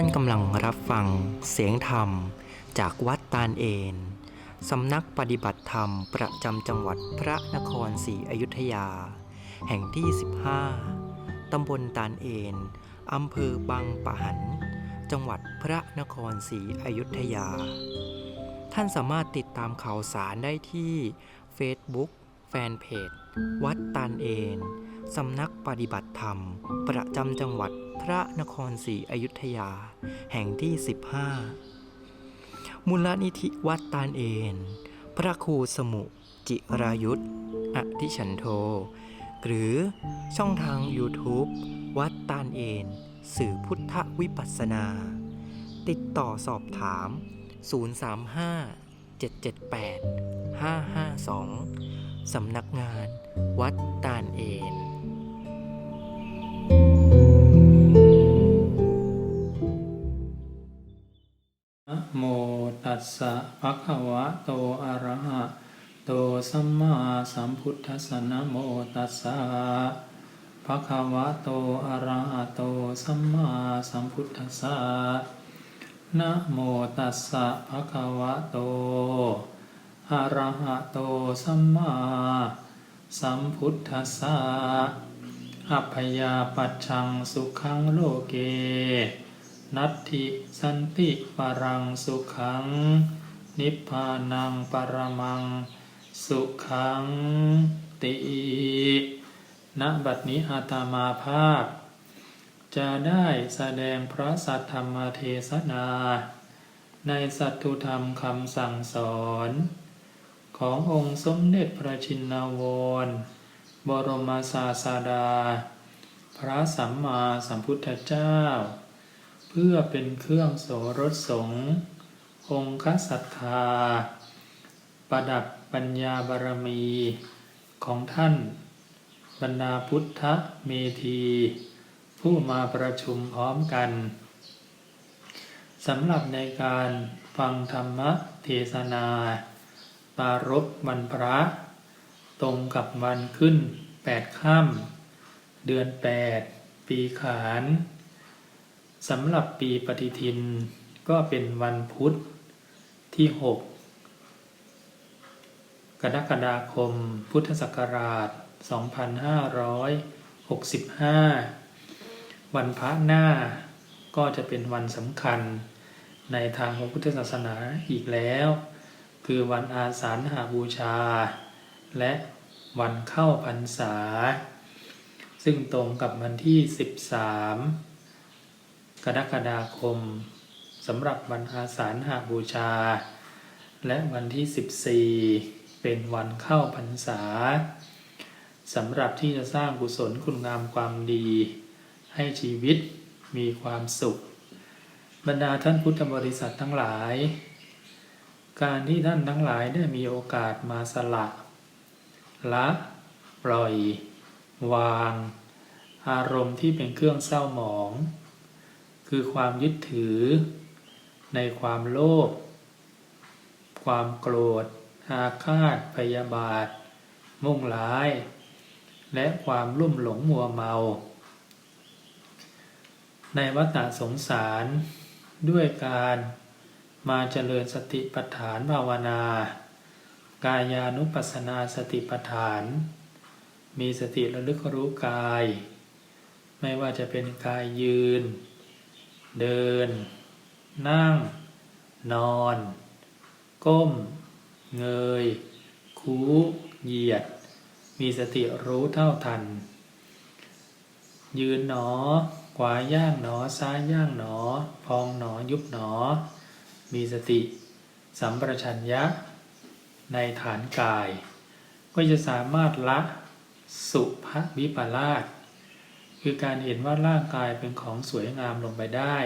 ท่านกำลังรับฟังเสียงธรรมจากวัดตาลเอนสำนักปฏิบัติธรรมประจำจังหวัดพระนครศรีอยุธยา แห่งที่ 15 ตำบลตาลเอนอำเภอบางปะหัน จังหวัดพระนครศรีอยุธยา ท่านสามารถติดตามข่าวสารได้ที่ Facebook แฟนเพจ วัดตาลเอนสำนักปฏิบัติธรรม ประจำจังหวัด ระนครศรีอยุธยา แห่งที่ 15 มูลนิธิวัดตาลเอน พระครูสมุจิรายุทธอธิฉันโท หรือช่องทาง YouTube วัดตาลเอน สื่อพุทธวิปัสนา ติดต่อสอบถาม 035 778 552 สำนักงาน วัดตาลเอน สสะภะคะวะโตอะระหะโตสัมมาสัมพุทธัสสะนะโมตัสสะภะคะวะโตอะระหะโตสัมมาสัมพุทธัสสะนะโมตัสสะภะคะวะโตอะระหะโตสัมมาสัมพุทธัสสะอัพยาปัจฉังสุขังโลเก นัตถิสันติปรังสุขัง นิพพานังปรมัง สุขังติณบัดนี้อาตมาภาพ จะได้แสดงพระสัทธรรมเทศนา ในสัตถุธรรมคำสั่งสอน ขององค์สมเด็จพระชินวร บรมศาสดา พระสัมมาสัมพุทธเจ้า พื่อเป็นเครื่องโสรสสงฆ์องค์ศรัทธา ประดับปัญญาบารมีของท่าน บรรดาพุทธเมธี ผู้มาประชุมพร้อมกันสำหรับในการฟังธรรมเทศนา ปารบวันพระ ตรงกับวันขึ้นแปดค่ำเดือนแปดปีขาน สำหรับปีปฏิทินก็เป็นวันพุธที่ 6 กรกฎาคม พุทธศักราช 2565 วันพระหน้าก็จะเป็นวันสำคัญในทางพระพุทธศาสนาอีกแล้ว คือวันอาสาฬหาบูชา และวันเข้าพรรษา ซึ่งตรงกับวันที่ 13 กรกฎาคมสำหรับวันอาสาฬหาบูชา และวันที่ 14 เป็นวันเข้าพรรษาสำหรับที่จะสร้างกุศลคุณงามความดี ให้ชีวิตมีความสุข บรรดาท่านพุทธบริษัททั้งหลาย การที่ท่านทั้งหลายได้มีโอกาสมาสละ ละ ปล่อย วาง อารมณ์ที่เป็นเครื่องเศร้าหมอง คือความยึดถือ ในความโลภความโกรธ อาฆาต พยาบาท มุ่งร้าย และความลุ่มหลงมัวเมา ในวัฏสงสาร ด้วยการมาเจริญสติปัฏฐานภาวนา กายานุปัสสนาสติปัฏฐาน มีสติระลึกรู้กาย ไม่ว่าจะเป็นกายยืน เดิน นั่ง นอน ก้ม เงย คูเหยียด มีสติรู้เท่าทัน ยืนหนอ ขวาย่างหนอ ซ้ายย่างหนอ พองหนอ ยุบหนอ มีสติ สัมปชัญญะ ในฐานกาย ก็จะสามารถละสุภวิปลาส คือการเห็นว่าร่างกายเป็นของสวยงามลงไปได้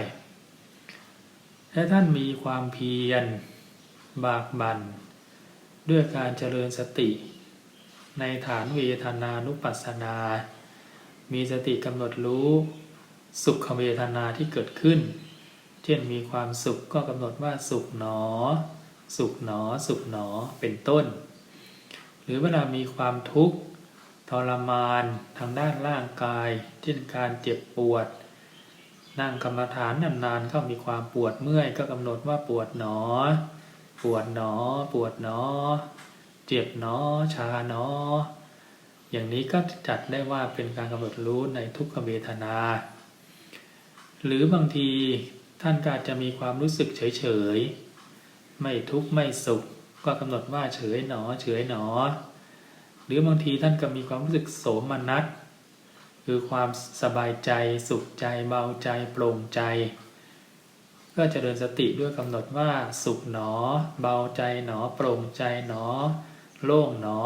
ถ้าท่านมีความเพียรบากบัน่นด้วยการเจริญสติ ในฐานเวทนานุปัสสนา มีสติกำหนดรู้สุขเวทนาที่เกิดขึ้น เช่นมีความสุขก็กำหนดว่าสุขหนอ สุขหนอ สุขหนอเป็นต้น หรือเวลามีความทุกข์ ทรมานทางด้านร่างกายเช่นการเจ็บปวด นั่งกรรมฐานนานๆก็มีความปวดเมื่อยก็กำหนดว่าปวดหนอ ปวดหนอ ปวดหนอ เจ็บหนอ ชาหนอ อย่างนี้ก็จัดได้ว่าเป็นการกำหนดรู้ในทุกขเวทนา หรือบางทีท่านก็อาจจะมีความรู้สึกเฉยๆไม่ทุกข์ไม่สุข ก็กำหนดว่าเฉยหนอ เฉยหนอ หรือบางทีท่านก็มีความรู้สึกโสมนัสคือความสบายใจสุขใจเบาใจโปร่งใจ ก็เจริญสติด้วยกำหนดว่าสุขหนอ เบาใจหนอ โปร่งใจหนอ โล่งหนอ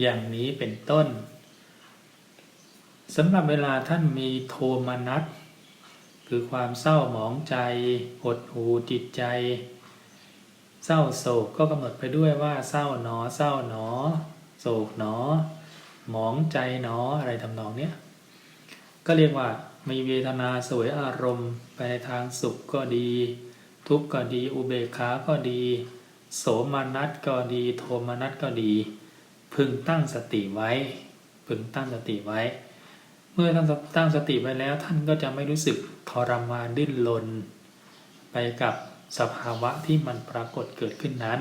อย่างนี้เป็นต้นสำหรับเวลาท่านมีโทมนัสคือความเศร้าหมองใจหดหูจิตใจ เศร้าโศกก็กำหนดไปด้วยว่าเศร้าหนอ เศร้าหนอ โศกหนอ หมองใจหนออะไรทำนองเนี้ยก็เรียกว่ามีเวทนาสวยอารมณ์ ไปในทางสุขก็ดี ทุกข์ก็ดีอุเบกขาก็ดี โสมนัสก็ดี โทมนัสก็ดี พึงตั้งสติไว้ พึงตั้งสติไว้ เมื่อท่านตั้งสติไว้แล้วท่านก็จะไม่รู้สึกทรมานดิ้นรนไปกับสภาวะที่มันปรากฏเกิดขึ้นนั้น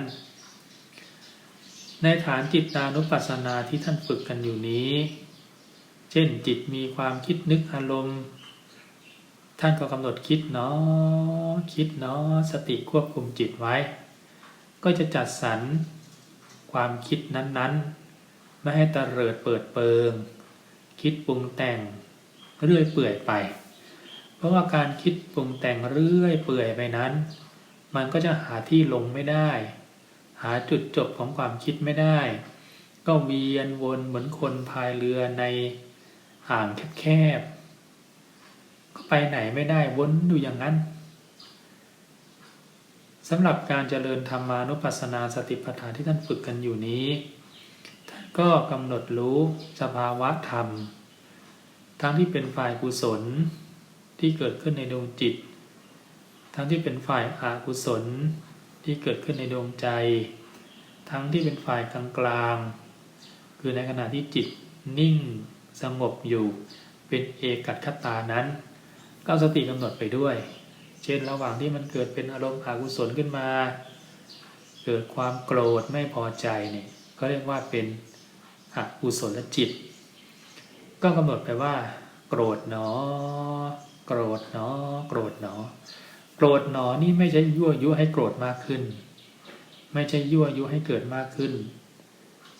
ในฐานจิตานุปัสสนาที่ท่านฝึกกันอยู่นี้ เช่นจิตมีความคิดนึกอารมณ์ ท่านก็กำหนดคิดเนาะคิดเนาะสติควบคุมจิตไว้ ก็จะจัดสรรความคิดนั้นๆ ไม่ให้ตะเริดเปิดเปิง คิดปรุงแต่งเรื่อยเปื่อยไป เพราะว่าการคิดปรุงแต่งเรื่อยเปื่อยไปนั้น มันก็จะหาที่ลงไม่ได้ หาจุดจบของความคิดไม่ได้ ก็เวียนวนเหมือนคนพายเรือในอ่างแคบๆก็ไปไหนไม่ได้วนอยู่อย่างนั้นสำหรับการเจริญธรรมานุปัสสนาสติปัฏฐานที่ท่านฝึกกันอยู่นี้ ท่านก็กำหนดรู้สภาวะธรรม ทั้งที่เป็นฝ่ายกุศลที่เกิดขึ้นในดวงจิต ทั้งที่เป็นฝ่ายอากุศล ที่เกิดขึ้นในดวงใจ ทั้งที่เป็นฝ่ายกลางๆคือในขณะที่จิตนิ่งสงบอยู่ เป็นเอกัตคตานั้น ก็สติกำหนดไปด้วย เช่นระหว่างที่มันเกิดเป็นอารมณ์อกุศลขึ้นมา เกิดความโกรธไม่พอใจเนี่ยก็เรียกว่าเป็นอกุศลจิต ก็กำหนดไปว่า โกรธหนอ โกรธหนอ โกรธหนอ โกรธหนอนี่ไม่ใช่ยั่วยุให้โกรธมากขึ้น ไม่ใช่ยั่วยุให้เกิดมากขึ้น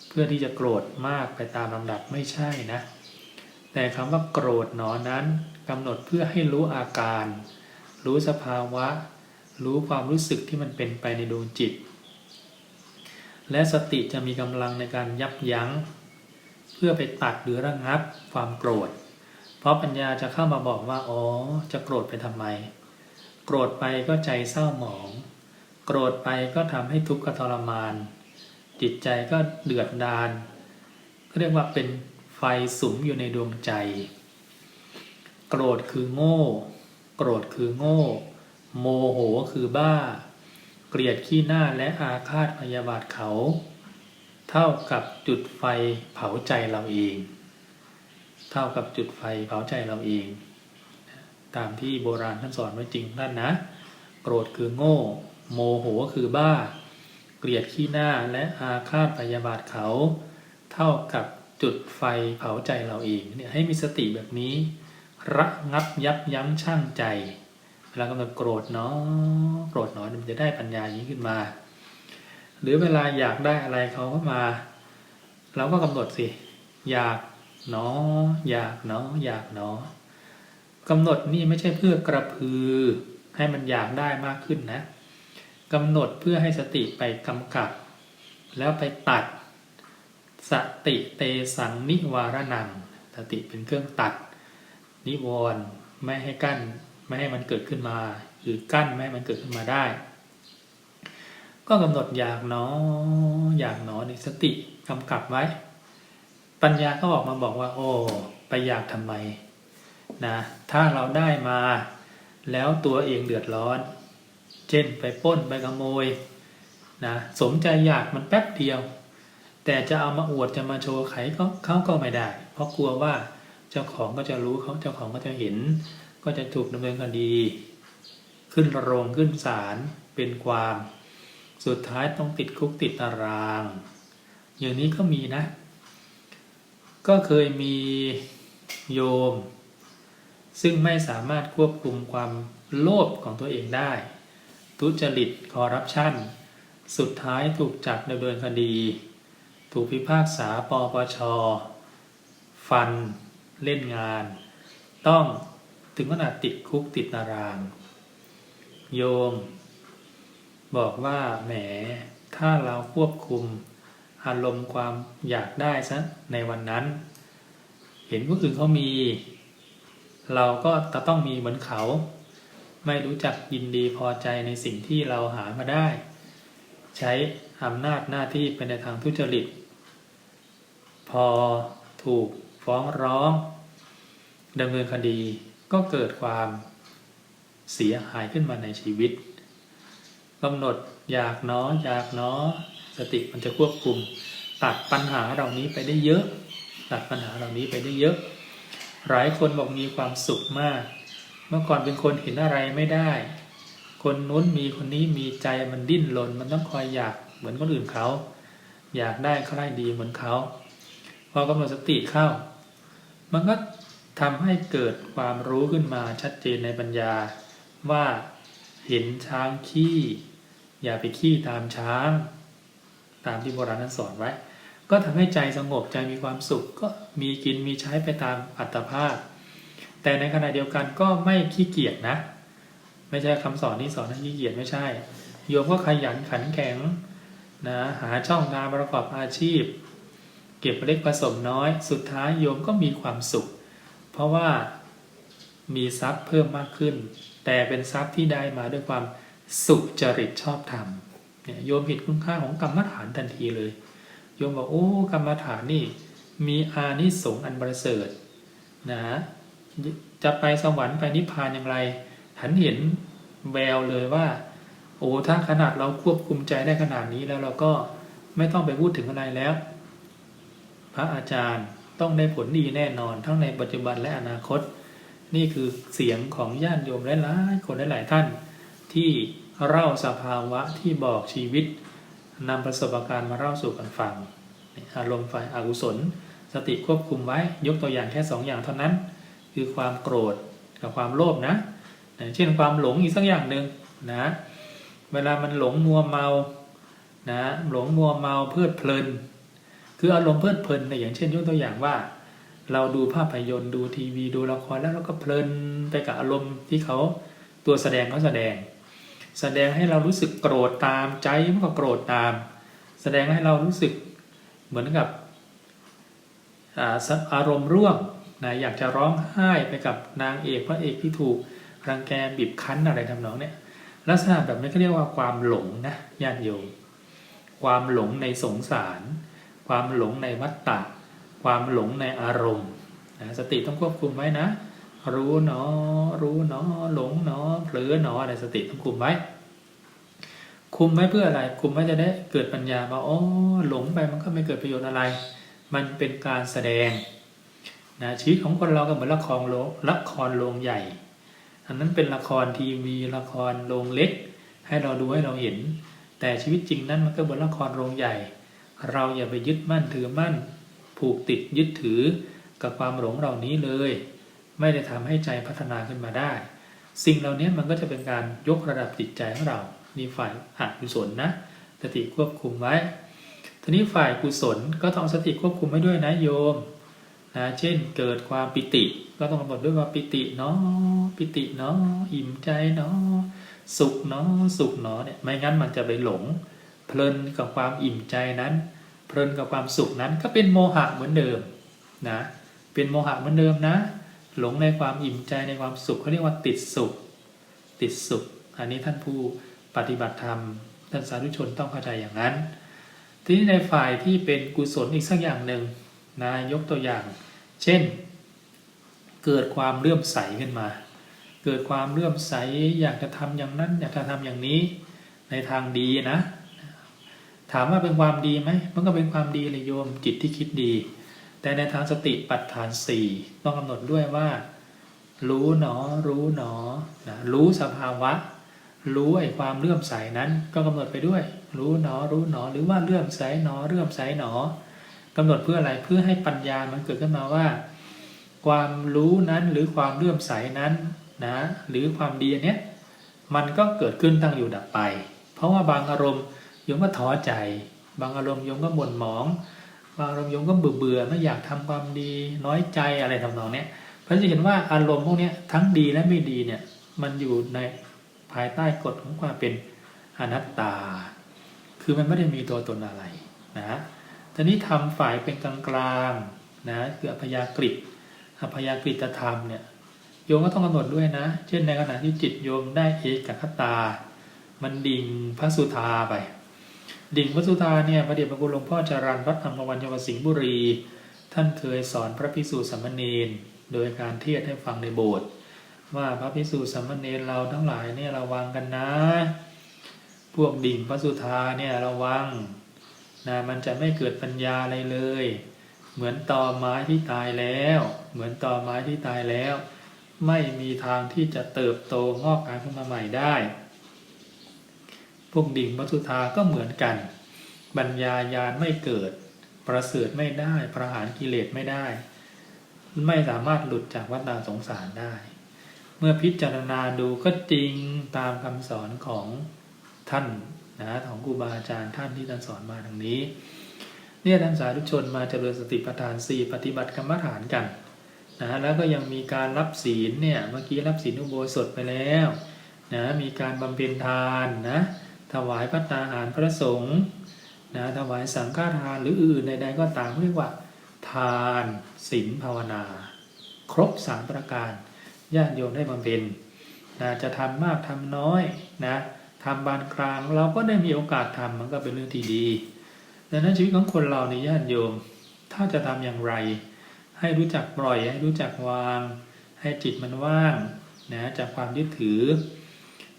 เพื่อที่จะโกรธมากไปตามลำดับไม่ใช่นะ แต่คำว่าโกรธหนอนั้นกำหนดเพื่อให้รู้อาการ รู้สภาวะ รู้ความรู้สึกที่มันเป็นไปในดวงจิต และสติจะมีกำลังในการยับยั้ง เพื่อไปตัดหรือระงับความโกรธ เพราะปัญญาจะเข้ามาบอกว่าอ๋อจะโกรธไปทำไม โกรธไปก็ใจเศร้าหมอง โกรธไปก็ทำให้ทุกข์ทรมาน จิตใจก็เดือดดาลเรียกว่าเป็นไฟสุมอยู่ในดวงใจ โกรธคือโง่ โกรธคือโง่ โมโหคือบ้า เกลียดขี้หน้าและอาฆาตพยาบาทเขา เท่ากับจุดไฟเผาใจเราเอง เท่ากับจุดไฟเผาใจเราเอง ตามที่โบราณท่านสอนไว้จริงนั่นนะ โกรธคือโง่ โมโหคือบ้า เกลียดขี้หน้าและอาฆาตพยาบาทเขา เท่ากับจุดไฟเผาใจเราเองเนี่ยให้มีสติแบบนี้ระงับยับยั้งชั่งใจเวลากำลังโกรธเนาะโกรธเนาะมันจะได้ปัญญาอย่างนี้ขึ้นมา หรือเวลาอยากได้อะไรเขาก็มา เราก็กำหนดสิ อยากเนาะอยากเนาะอยากเนาะ กำหนดนี่ไม่ใช่เพื่อกระพือให้มันอยากได้มากขึ้นนะกำหนดเพื่อให้สติไปกำกับ แล้วไปตัด สติเตสังนิวารนัง สติเป็นเครื่องตัด นิวรณ์ไม่ให้กั้นไม่ให้มันเกิดขึ้นมา หรือกั้นไม่ให้มันเกิดขึ้นมาได้ ก็กำหนดอยากหนออยากหนอในสติกำกับไว้ ปัญญาก็ออกมาบอกว่า โอ้ไปอยากทำไม นะถ้าเราได้มาแล้วตัวเองเดือดร้อน เช่นไปป้นไปขโมยนะสมใจอยากมันแป๊บเดียว แต่จะเอามาอวดจะมาโชว์ใครก็เขาก็ไม่ได้ เพราะกลัวว่าเจ้าของก็จะรู้เขาเจ้าของก็จะเห็น ก็จะถูกดำเนินคดี ขึ้นโรงขึ้นศาลเป็นความ สุดท้ายต้องติดคุกติดตาราง อย่างนี้ก็มีนะ ก็เคยมีโยม ซึ่งไม่สามารถควบคุมความโลภของตัวเองได้ ทุจริตคอร์รัปชันสุดท้ายถูกจับดำเนินคดี ถูกพิพากษาปปช ฟัน เล่นงาน ต้องถึงขนาดติดคุกติดตาราง โยม บอกว่าแหม ถ้าเราควบคุมอารมณ์ความอยากได้ซะในวันนั้น เห็นผู้อื่นเขามี เราก็จะต้องมีเหมือนเขา ไม่รู้จักยินดีพอใจในสิ่งที่เราหามาได้ ใช้อำนาจหน้าที่เป็นในทางทุจริต พอถูกฟ้องร้องดำเนินคดีก็เกิดความเสียหายขึ้นมาในชีวิตกำหนดอยากเนาะอยากเนาะสติมันจะควบคุม ตัดปัญหาเหล่านี้ไปได้เยอะ ตัดปัญหาเหล่านี้ไปได้เยอะ หลายคนบอกมีความสุขมาก เมื่อก่อนเป็นคนเห็นอะไรไม่ได้ คนนู้นมีคนนี้มีใจมันดิ้นรนมันต้องคอยอยากเหมือนคนอื่นเขา อยากได้ใครดีเหมือนเขาพอกำหนดสติเข้า มันก็ทำให้เกิดความรู้ขึ้นมาชัดเจนในปัญญา ว่าเห็นช้างขี้ อย่าไปขี้ตามช้าง ตามที่โบราณนั้นสอนไว้ ก็ทำให้ใจสงบใจมีความสุขก็มีกินมีใช้ไปตามอัตภาพ แต่ในขณะเดียวกันก็ไม่ขี้เกียจนะ ไม่ใช่คำสอนที่สอนให้ขี้เกียจไม่ใช่ โยมก็ขยันขันแข็งนะหาช่องทางประกอบอาชีพ เก็บเล็กผสมน้อย สุดท้ายโยมก็มีความสุข เพราะว่ามีทรัพย์เพิ่มมากขึ้น แต่เป็นทรัพย์ที่ได้มาด้วยความสุจริตชอบธรรมเนี่ยโยมเห็นคุณค่าของกรรมฐานทันทีเลย โยมบอกโอ้กรรมฐานนี่มีอานิสงส์อันประเสริฐนะจะไปสวรรค์ไปนิพพานอย่างไรฉันเห็นแววเลยว่า โอ้ถ้าขนาดเราควบคุมใจได้ขนาดนี้แล้วเราก็ไม่ต้องไปพูดถึงอะไรแล้ว พระอาจารย์ต้องได้ผลดีแน่นอน ทั้งในปัจจุบันและอนาคต นี่คือเสียงของญาติโยมหลายๆคนหลายๆท่าน ที่เล่าสภาวะที่บอกชีวิต นำประสบการณ์มาเล่าสู่กันฟัง อารมณ์ฝ่ายอากุศล สติควบคุมไว้ยกตัวอย่างแค่สองอย่างเท่านั้น คือความโกรธกับความโลภนะนะเช่นความหลงอีกสักอย่างหนึ่งนะเวลามันหลงมัวเมานะหลงมัวเมาเพลิดเพลิน คืออารมณ์เพลิดเพลินนี่ยอย่างเช่นยกตัวอย่างว่า เราดูภาพยนตร์ดูทีวีดูละครแล้วเราก็เพลินไปกับอารมณ์ที่เขาตัวแสดงเขาแสดง แสดงให้เรารู้สึกโกรธตามใจมันก็โกรธตาม แสดงให้เรารู้สึกเหมือนกับอาอารมณ์ร่วมนะอยากจะร้องไห้ไปกับนางเอกพระเอกที่ถูกรังแกบีบคั้นอะไรทำนองเนี้ยลักษณะแบบนี้เขาเรียกว่าความหลงนะญาติโยมความหลงในสงสาร ความหลงในวัฏฏะความหลงในอารมณ์นะสติต้องควบคุมไว้นะ รู้เนอ รู้เนอ หลงเนอเผลอเนออะไรสติต้องคุมไว้ คุมไว้เพื่ออะไร คุมไว้จะได้เกิดปัญญาว่าอ๋อหลงไปมันก็ไม่เกิดประโยชน์อะไร มันเป็นการแสดงนะชีวิตของคนเราก็เหมือนละครโรงละครโรงใหญ่ อันนั้นเป็นละครทีวีละครโรงเล็ก ให้เราดูให้เราเห็น แต่ชีวิตจริงนั้นมันก็เหมือนละครโรงใหญ่ เราอย่าไปยึดมั่นถือมั่น ผูกติดยึดถือกับความหลงเหล่านี้เลย ไม่ได้ทำให้ใจพัฒนาขึ้นมาได้ สิ่งเหล่านี้มันก็จะเป็นการยกระดับจิตใจของเรานี่ฝ่ายอกุศลนะสติควบคุมไว้ ทีนี้ฝ่ายกุศลก็ต้องสติควบคุมไว้ด้วยนะโยมนะเช่นเกิดความปิติ ก็ต้องกำหนดด้วยว่าปิติเนาะปิติเนาะอิ่มใจเนาะสุขเนาะสุขเนาะเนี่ยไม่งั้นมันจะไปหลง เพลินกับความอิ่มใจนั้น เพลินกับความสุขนั้นก็เป็นโมหะเหมือนเดิมนะเป็นโมหะเหมือนเดิมนะ หลงในความอิ่มใจในความสุขเขาเรียกว่าติดสุข ติดสุข อันนี้ท่านผู้ปฏิบัติธรรมท่านสาธุชนต้องเข้าใจอย่างนั้น ทีนี้ในฝ่ายที่เป็นกุศลอีกสักอย่างหนึ่งนะยกตัวอย่าง เช่น เกิดความเลื่อมใสขึ้นมา เกิดความเลื่อมใสอยากจะทำอย่างนั้น อยากจะทำอย่างนี้ในทางดีนะ ถามว่าเป็นความดีไหมมันก็เป็นความดีเลยโยมจิตที่คิดดี แต่ในทางสติปัฏฐานสี่ต้องกำหนดด้วยว่า รู้หนอ รู้หนอนะรู้สภาวะ รู้ไอ้ความเลื่อมใสนั้น ก็กำหนดไปด้วย รู้หนอ รู้หนอ หรือว่าเลื่อมใสหนอ เลื่อมใสหนอกำหนดเพื่ออะไรเพื่อให้ปัญญามันเกิดขึ้นมาว่า ความรู้นั้นหรือความเลื่อมใสนั้นนะหรือความดีนเนี้ยมันก็เกิดขึ้นตั้งอยู่ดับไป เพราะว่าบางอารมณ์โยมก็ท้อใจ บางอารมณ์โยมก็หม่นหมอง บางอารมณ์โยมก็เบื่อเบื่อไม่อยากทำความดีน้อยใจอะไรทำนองเนี้ยเพราะจะเห็นว่าอารมณ์พวกเนี้ยทั้งดีและไม่ดีเนี่ยมันอยู่ในภายใต้กฎของความเป็นอนัตตา คือมันไม่ได้มีตัวตนอะไรนะทีนี้ทำฝ่ายเป็นกลางกลางนะคืออพยากฤิอพยากฤิตธรรมเนี่ยโยมก็ต้องกำหนดด้วยนะ เช่นในขณะที่จิตโยมได้เอกคตา มันดิ่งพระสุธาไป ดิ่งพระสุธาเนี่ยพระเดชพระคุณหลวงพ่อจารันวัดธรรมวันจังหวัดสิงห์บุรี ท่านเคยสอนพระภิกษุสามเณรโดยการเทศให้ฟังในโบสถ์ว่าพระภิกษุสามเณรเราทั้งหลายเนี่ยระวังกันนะ พวกดิ่งพระสุธาเนี่ยระวังนะมันจะไม่เกิดปัญญาอะไรเลย เหมือนตอไม้ที่ตายแล้ว เหมือนตอไม้ที่ตายแล้ว ไม่มีทางที่จะเติบโตงอกงามขึ้นมาใหม่ได้ พวกดิ่งมัสุธาก็เหมือนกันปัญญายานไม่เกิด ประเสริฐไม่ได้ ประหารกิเลสไม่ได้ ไม่สามารถหลุดจากวัฏสงสารได้ เมื่อพิจารณาดูก็จริงตามคำสอนของท่านนะของครูบาอาจารย์ท่านที่ท่านสอนมาทางนี้ เนี่ยท่านสาธุชนมาเจริญสติปัฏฐานสี่ปฏิบัติกรรมฐานกันนะแล้วก็ยังมีการรับศีลเนี่ยเมื่อกี้รับศีลอุโบสถไปแล้วนะมีการบำเพ็ญทานนะ ถวายพระตาหารพระสงฆ์นะถวายสังฆทานหรืออื่นใดๆก็ตามเรียกว่า ทานศีลภาวนา ครบสามประการญาติโยมได้บำเพ็ญนะจะทำมากทำน้อยนะทำบานกลางเราก็ได้มีโอกาสทำมันก็เป็นเรื่องที่ดีดังนั้นชีวิตของคนเราในญาติโยม ถ้าจะทำอย่างไร ให้รู้จักปล่อยให้รู้จักวาง ให้จิตมันว่างนะจากความยึดถือ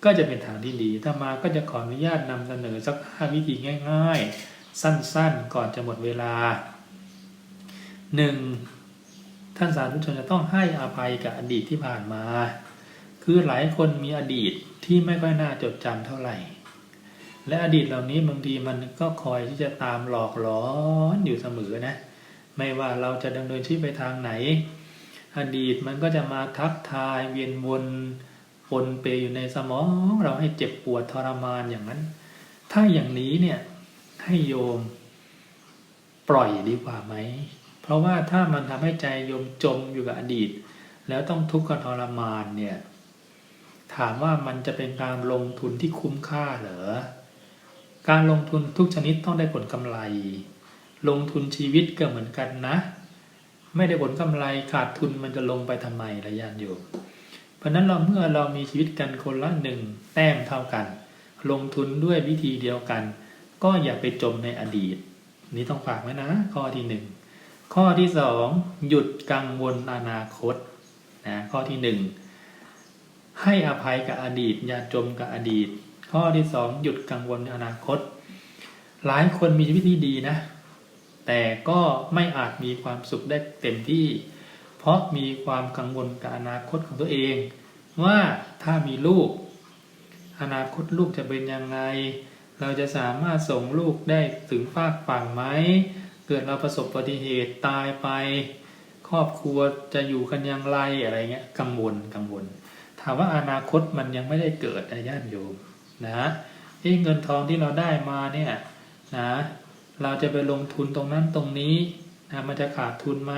ก็จะเป็นทางที่ดีถ้ามาก็จะขออนุญาตนำเสนอสักห้าวิธีง่าย ๆ สั้นๆ ก่อนจะหมดเวลาหนึ่งท่านสาธุชนจะต้องให้อภัยกับอดีตที่ผ่านมา คือหลายคนมีอดีตที่ไม่ค่อยน่าจดจำเท่าไหร่ และอดีตเหล่านี้บางทีมันก็คอยที่จะตามหลอกหลอนอยู่เสมอนะ ไม่ว่าเราจะดำเนินชีวิตไปทางไหน อดีตมันก็จะมาทักทายเวียนวน ปนเปอยู่ในสมองเราให้เจ็บปวดทรมานอย่างนั้น ถ้าอย่างนี้เนี่ยให้โยมปล่อยดีกว่าไหม เพราะว่าถ้ามันทำให้ใจโยมจมอยู่กับอดีต แล้วต้องทุกข์กับทรมานเนี่ยถามว่ามันจะเป็นการลงทุนที่คุ้มค่าเหรอ การลงทุนทุกชนิดต้องได้ผลกำไร ลงทุนชีวิตก็เหมือนกันนะ ไม่ได้ผลกำไรขาดทุนมันจะลงไปทำไมระยะโยม ราะนั้นเราเมื่อเรามีชีวิตกันคนละหนึ่งแต้มเท่ากัน ลงทุนด้วยวิธีเดียวกัน ก็อย่าไปจมในอดีต นี่ต้องฝากไว้นะ ข้อที่หนึ่งข้อที่สองหยุดกังวลอนาคตนะข้อที่หนึ่งให้อภัยกับอดีต อย่าจมกับอดีต ข้อที่สองหยุดกังวลอนาคต หลายคนมีชีวิตที่ดีนะ แต่ก็ไม่อาจมีความสุขได้เต็มที่ เพราะมีความกังวลกับอนาคตของตัวเอง ว่าถ้ามีลูก อนาคตลูกจะเป็นยังไง เราจะสามารถส่งลูกได้ถึงฟากฝั่งไหม เกิดเราประสบอุบัติเหตุตายไป ครอบครัวจะอยู่กันอย่างไรอะไรเงี้ยกังวลกังวล ถามว่าอนาคตมันยังไม่ได้เกิดนะญาติโยมนะเอ้เงินทองที่เราได้มาเนี่ยนะเราจะไปลงทุนตรงนั้นตรงนี้นะมันจะขาดทุนไหม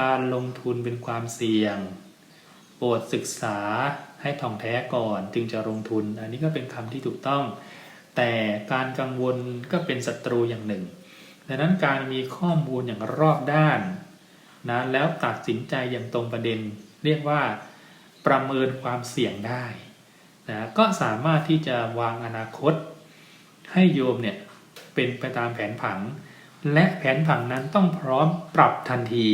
การลงทุนเป็นความเสี่ยง โปรดศึกษาให้ท่องแท้ก่อนจึงจะลงทุน อันนี้ก็เป็นคำที่ถูกต้อง แต่การกังวลก็เป็นศัตรูอย่างหนึ่ง ดังนั้นการมีข้อมูลอย่างรอบด้านนะแล้วตัดสินใจอย่างตรงประเด็น เรียกว่าประเมินความเสี่ยงได้นะก็สามารถที่จะวางอนาคต ให้โยมเนี่ยเป็นไปตามแผนผัง และแผนผังนั้นต้องพร้อมปรับทันที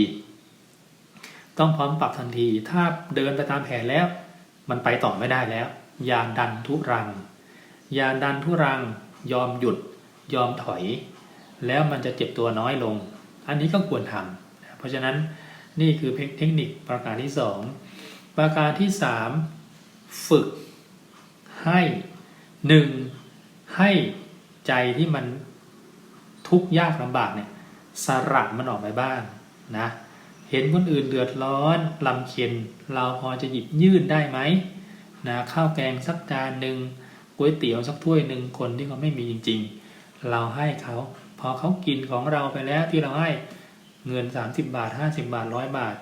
ต้องพร้อมปรับทันที ถ้าเดินไปตามแผนแล้ว มันไปต่อไม่ได้แล้วย่าดันทุรังย่าดันทุรัง ยอมหยุด ยอมถอย แล้วมันจะเจ็บตัวน้อยลง อันนี้ก็ควรทำเพราะฉะนั้นนี่คือเทคนิคประการที่สองประการที่สามฝึกให้หนึ่งให้ใจที่มันทุกข์ยากลำบากเนี่ยสลัดมันออกไปบ้างนะ เห็นคนอื่นเดือดร้อนลำเค็ญเราพอจะหยิบยื่นได้ไหมนะข้าวแกงสักจานหนึ่งก๋วยเตี๋ยวสักถ้วยหนึ่งคนที่เขาไม่มีจริง ๆ เราให้เขาพอเขากินของเราไปแล้วที่เราให้เงิน 30 บาท 50 บาทร้อยบาท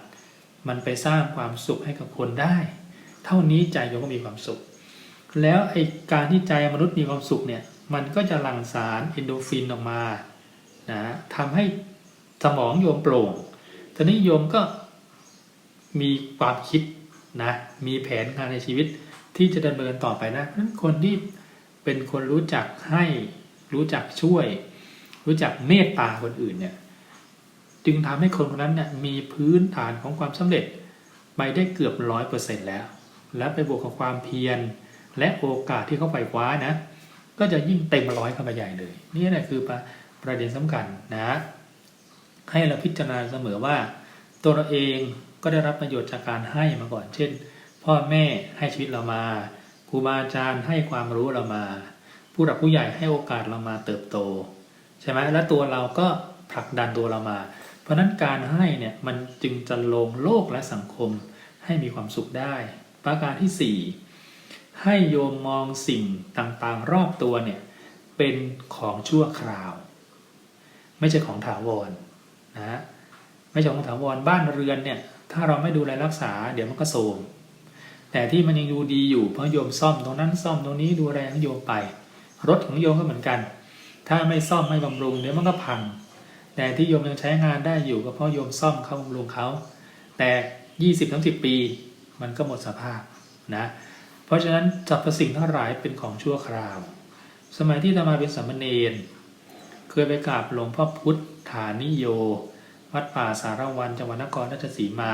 มันไปสร้างความสุขให้กับคนได้ เท่านี้ใจโยมก็มีความสุข แล้วไอการที่ใจมนุษย์มีความสุขเนี่ยมันก็จะหลั่งสารเอนโดฟินออกมานะทำให้สมองโยมโปร่ง ทีนี้โยมก็มีความคิดนะ มีแผนงานในชีวิตที่จะดำเนินต่อไปนะเพราะฉะนั้นคนที่เป็นคนรู้จักให้รู้จักช่วย รู้จักเมตตาคนอื่นเนี่ย จึงทำให้คนคนนั้นเนี่ยมีพื้นฐานของความสำเร็จไปได้เกือบร้อยเปอร์เซ็นต์แล้ว และไปบวกกับความเพียรและโอกาสที่เขาไปคว้านะ ก็จะยิ่งเต็มร้อยเข้าไปใหญ่เลย นี่แหละคือประประเด็นสำคัญนะ ให้เราพิจารณาเสมอว่า ตัวเราเองก็ได้รับประโยชน์จากการให้มาก่อน เช่น พ่อแม่ให้ชีวิตเรามาครูบาอาจารย์ให้ความรู้เรามา ผู้หลักผู้ใหญ่ให้โอกาสเรามาเติบโต ใช่ไหมและตัวเราก็ผลักดันตัวเรามา เพราะนั้นการให้เนี่ยมันจึงจะลงโลกและสังคมให้มีความสุขได้ ประการที่สี่ให้โยมมองสิ่งต่างๆ รอบตัวเนี่ยเป็นของชั่วคราว ไม่ใช่ของถาวร นะไม่ใช่ของถาวรบ้านเรือนเนี่ย ถ้าเราไม่ดูแลรักษา เดี๋ยวมันก็โทรมแต่ที่มันยังดูดีอยู่เพราะโยมซ่อมตรงนั้นซ่อมตรงนี้ดูแลของโยมไป รถของโยมก็เหมือนกัน ถ้าไม่ซ่อมไม่บำรุงเดี๋ยวมันก็พัง แต่ที่โยมยังใช้งานได้อยู่ก็เพราะโยมซ่อมเขาบำรุงเขาแต่ยี่สิบทั้งสิบปี มันก็หมดสภาพนะเพราะฉะนั้นสรรพสิ่งทั้งหลายเป็นของชั่วคราว สมัยที่ตมาเป็นสามเณร เคยไปกราบหลวงพ่อพุทธฐานิโย วัดป่าสารวันจังหวัดนครราชสีมา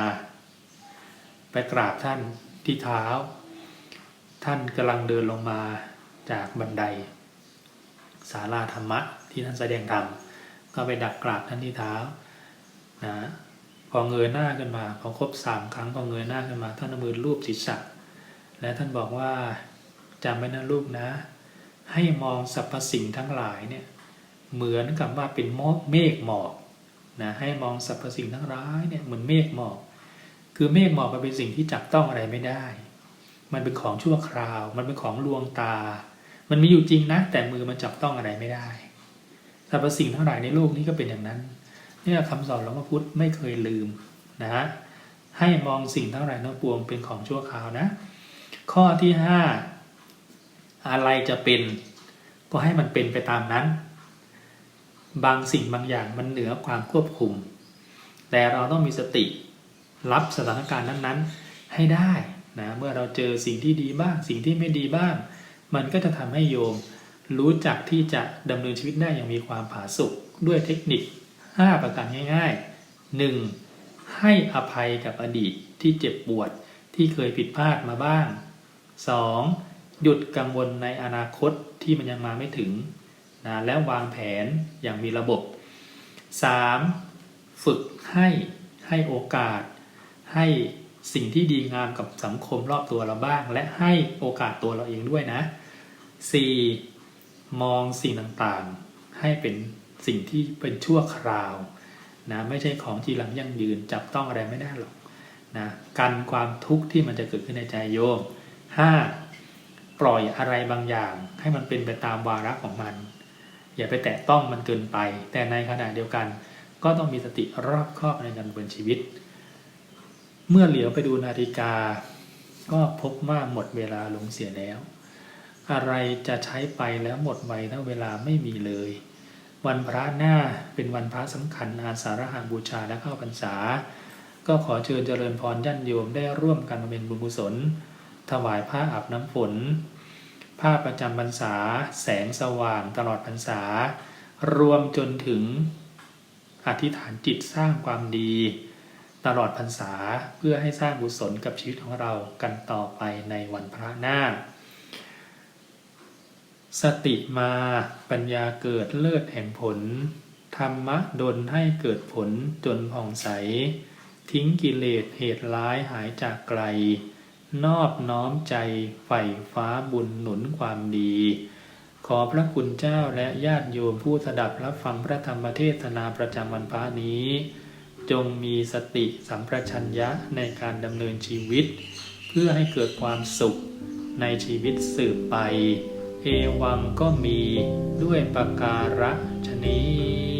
ไปกราบท่านที่เท้า ท่านกำลังเดินลงมาจากบันไดศาลาธรรมะที่ท่านแสดงธรรมก็ไปดักกราบท่านที่เท้านะพอเงยหน้าขึ้นมาพอครบสามครั้งพอเงยหน้าขึ้นมา ท่านมือรูปศีรษะและท่านบอกว่าจำไว้นะลูกนะ ให้มองสรรพสิ่งทั้งหลายเนี่ย เหมือนกับว่าเป็นมเมฆหมอกนะให้มองสรรพสิ่งทั้งหลายเนี่ยเหมือนเมฆหมอก คือเมฆหมอกมันเป็นสิ่งที่จับต้องอะไรไม่ได้ มันเป็นของชั่วคราว มันเป็นของลวงตา มันมีอยู่จริงนะ แต่มือมันจับต้องอะไรไม่ได้สรรพสิ่งทั้งหลายในโลกนี้ก็เป็นอย่างนั้นเนี่ยคำสอนหลวงพ่อพุธไม่เคยลืมนะให้มองสิ่งทั้งหลายทั้งปวงเป็นของชั่วคราวนะ ข้อที่ห้าอะไรจะเป็น ก็ให้มันเป็นไปตามนั้น บางสิ่งบางอย่างมันเหนือความควบคุม แต่เราต้องมีสติรับสถานการณ์นั้นๆให้ได้นะเมื่อเราเจอสิ่งที่ดีบ้าง สิ่งที่ไม่ดีบ้าง มันก็จะทำให้โยม รู้จักที่จะดำเนินชีวิตได้อย่างมีความผาสุกด้วยเทคนิค 5 ประการง่าย ๆ 1. ให้อภัยกับอดีตที่เจ็บปวดที่เคยผิดพลาดมาบ้าง 2. หยุดกังวลในอนาคตที่มันยังมาไม่ถึง นะแล้ววางแผนอย่างมีระบบ 3. ฝึกให้ให้โอกาส ให้สิ่งที่ดีงามกับสังคมรอบตัวเราบ้าง และให้โอกาสตัวเราเองด้วยนะ 4. มองสิ่งต่างๆ ให้เป็นสิ่งที่เป็นชั่วคราวนะไม่ใช่ของจีหลังยั่งยืนจับต้องอะไรไม่ได้หรอกนะกันความทุกข์ที่มันจะเกิดขึ้นในใจโยม 5. ปล่อยอะไรบางอย่างให้มันเป็นไปตามวาระของมัน อย่าไปแตะต้องมันเกินไป แต่ในขณะเดียวกัน ก็ต้องมีสติรอบคอบในการดำเนินชีวิต เมื่อเหลียวไปดูนาฬิกา ก็พบว่าหมดเวลาลงเสียแล้ว อะไรจะใช้ไปแล้วหมดไวถ้าเวลาไม่มีเลย วันพระหน้าเป็นวันพระสำคัญอาสาฬหบูชาและเข้าพรรษา ก็ขอเชิญเจริญพรญาติโยมได้ร่วมกันบำเพ็ญบุญกุศลถวายผ้าอาบน้ำฝน ผ้าประจำพรรษา แสงสว่างตลอดพรรษา รวมจนถึงอธิษฐานจิตสร้างความดี ตลอดพรรษาเพื่อให้สร้างกุญศลกับชีวิตของเรากันต่อไปในวันพระหน้า สติมาปัญญาเกิดเลิศแห่งผล ธรรมะดลให้เกิดผลจนผ่องใส ทิ้งกิเลสเหตุร้ายหายจากไกล นอบน้อมใจใฝ่ฟ้าบุญหนุนความดี ขอพระคุณเจ้าและญาติโยมผู้สดับรับฟังพระธรรมเทศนาประจำวันพระนี้ จงมีสติสัมปชัญญะในการดำเนินชีวิต เพื่อให้เกิดความสุขในชีวิตสืบไป เอวังก็มีด้วยประการฉนี้